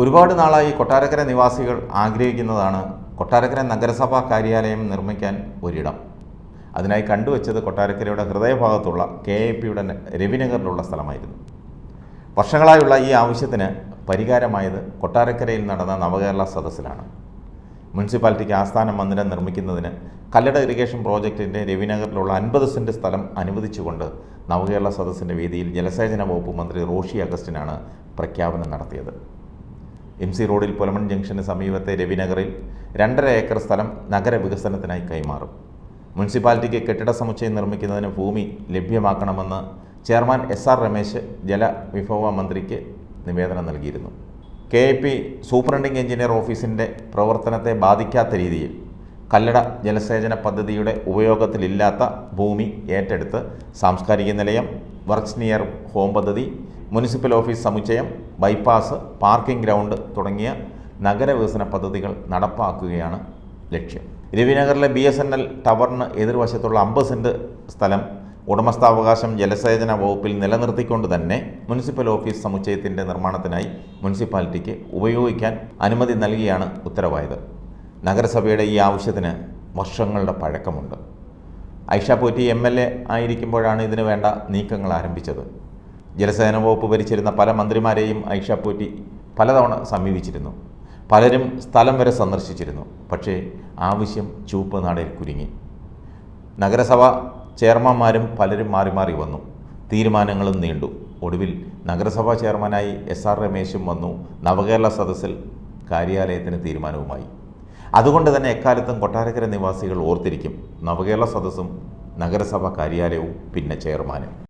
ഒരുപാട് നാളായി കൊട്ടാരക്കര നിവാസികൾ ആഗ്രഹിക്കുന്നതാണ് കൊട്ടാരക്കര നഗരസഭാ കാര്യാലയം നിർമ്മിക്കാൻ ഒരിടം. അതിനായി കണ്ടുവച്ചത് കൊട്ടാരക്കരയുടെ ഹൃദയഭാഗത്തുള്ള കെ എ പിയുടെ രവിനഗറിലുള്ള സ്ഥലമായിരുന്നു. വർഷങ്ങളായുള്ള ഈ ആവശ്യത്തിന് പരിഹാരമായത് കൊട്ടാരക്കരയിൽ നടന്ന നവകേരള സദസ്സിലാണ്. മുനിസിപ്പാലിറ്റിക്ക് ആസ്ഥാന മന്ദിരം നിർമ്മിക്കുന്നതിന് കല്ലട ഇറിഗേഷൻ പ്രോജക്റ്റിന്റെ രവിനഗറിലുള്ള അൻപത് സെന്റ് സ്ഥലം അനുവദിച്ചുകൊണ്ട് നവകേരള സദസ്സിന്റെ വേദിയിൽ ജലസേചന വകുപ്പ് മന്ത്രി റോഷി അഗസ്റ്റിനാണ് പ്രഖ്യാപനം നടത്തിയത്. എം സി റോഡിൽ പുലമൺ ജംഗ്ഷന് സമീപത്തെ രവിനഗറിൽ രണ്ടര ഏക്കർ സ്ഥലം നഗരവികസനത്തിനായി കൈമാറും. മുനിസിപ്പാലിറ്റിക്ക് കെട്ടിട സമുച്ചയം നിർമ്മിക്കുന്നതിന് ഭൂമി ലഭ്യമാക്കണമെന്ന് ചെയർമാൻ എസ് ആർ രമേശ് ജലവിഭവ മന്ത്രിക്ക് നിവേദനം നൽകിയിരുന്നു. K A P superintending engineer ഓഫീസിന്റെ പ്രവർത്തനത്തെ ബാധിക്കാത്ത രീതിയിൽ കല്ലട ജലസേചന പദ്ധതിയുടെ ഉപയോഗത്തിലില്ലാത്ത ഭൂമി ഏറ്റെടുത്ത് സാംസ്കാരിക നിലയം വർക്ക്സ് നിയർ ഹോം പദ്ധതി മുനിസിപ്പൽ ഓഫീസ് സമുച്ചയം ബൈപ്പാസ് പാർക്കിംഗ് ഗ്രൗണ്ട് തുടങ്ങിയ നഗരവികസന പദ്ധതികൾ നടപ്പാക്കുകയാണ് ലക്ഷ്യം. രവിനഗറിലെ ബി എസ് എൻ എൽ ടവറിന് എതിർവശത്തുള്ള അമ്പത് സെന്റ് സ്ഥലം ഉടമസ്ഥാവകാശം ജലസേചന വകുപ്പിൽ നിലനിർത്തിക്കൊണ്ട് തന്നെ മുനിസിപ്പൽ ഓഫീസ് സമുച്ചയത്തിന്റെ നിർമ്മാണത്തിനായി മുനിസിപ്പാലിറ്റിക്ക് ഉപയോഗിക്കാൻ അനുമതി നൽകിയാണ് ഉത്തരവായത്. നഗരസഭയുടെ ഈ ആവശ്യത്തിന് വർഷങ്ങളുടെ പഴക്കമുണ്ട്. Aisha Potty M L A ആയിരിക്കുമ്പോഴാണ് ഇതിനു വേണ്ട നീക്കങ്ങൾ ആരംഭിച്ചത്. ജലസേന വകുപ്പ് ഭരിച്ചിരുന്ന പല മന്ത്രിമാരെയും ഐഷ പോറ്റി പലതവണ സമീപിച്ചിരുന്നു. പലരും സ്ഥലം വരെ സന്ദർശിച്ചിരുന്നു. പക്ഷേ ആവശ്യം ചൂപ്പ് നാടിൽ കുരുങ്ങി. നഗരസഭ ചെയർമാന്മാരും പലരും മാറി മാറി വന്നു. തീരുമാനങ്ങളും നീണ്ടു. ഒടുവിൽ നഗരസഭാ ചെയർമാനായി എസ് ആർ രമേശും വന്നു. നവകേരള സദസ്സിൽ കാര്യാലയത്തിന് തീരുമാനവുമായി. അതുകൊണ്ട് തന്നെ എക്കാലത്തും കൊട്ടാരക്കര നിവാസികൾ ഓർത്തിരിക്കും നവകേരള സദസ്സും നഗരസഭാ കാര്യാലയവും പിന്നെ ചെയർമാനും.